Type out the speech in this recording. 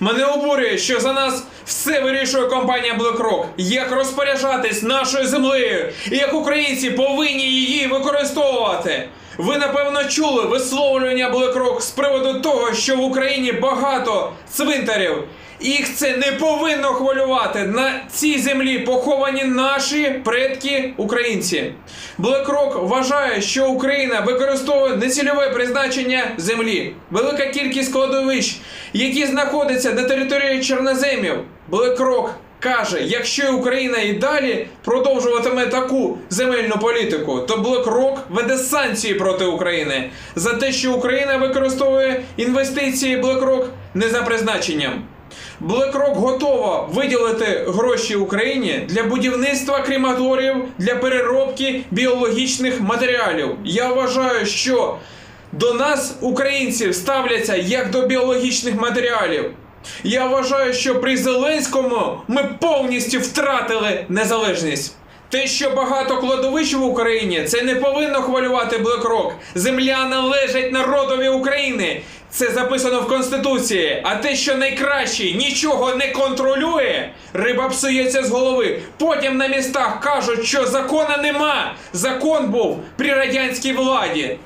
Мене обурює, що за нас все вирішує компанія BlackRock. Як розпоряджатись нашою землею, і як українці повинні її використовувати. Ви напевно чули висловлювання BlackRock з приводу того, що в Україні багато цвинтарів. Їх це не повинно хвилювати. На цій землі поховані наші предки українці. BlackRock вважає, що Україна використовує нецільове призначення землі. Велика кількість кладовищ, які знаходяться на території чорноземів. BlackRock каже, якщо Україна і далі продовжуватиме таку земельну політику, то BlackRock веде санкції проти України за те, що Україна використовує інвестиції BlackRock не за призначенням. BlackRock готова виділити гроші Україні для будівництва крематоріїв для переробки біологічних матеріалів. Я вважаю, що до нас, українців, ставляться як до біологічних матеріалів. Я вважаю, що при Зеленському ми повністю втратили незалежність. Те, що багато кладовищ в Україні, це не повинно хвилювати BlackRock. Земля належить народові України. Це записано в Конституції. А те, що найкраще нічого не контролює, риба псується з голови. Потім на містах кажуть, що закона нема. Закон був при радянській владі.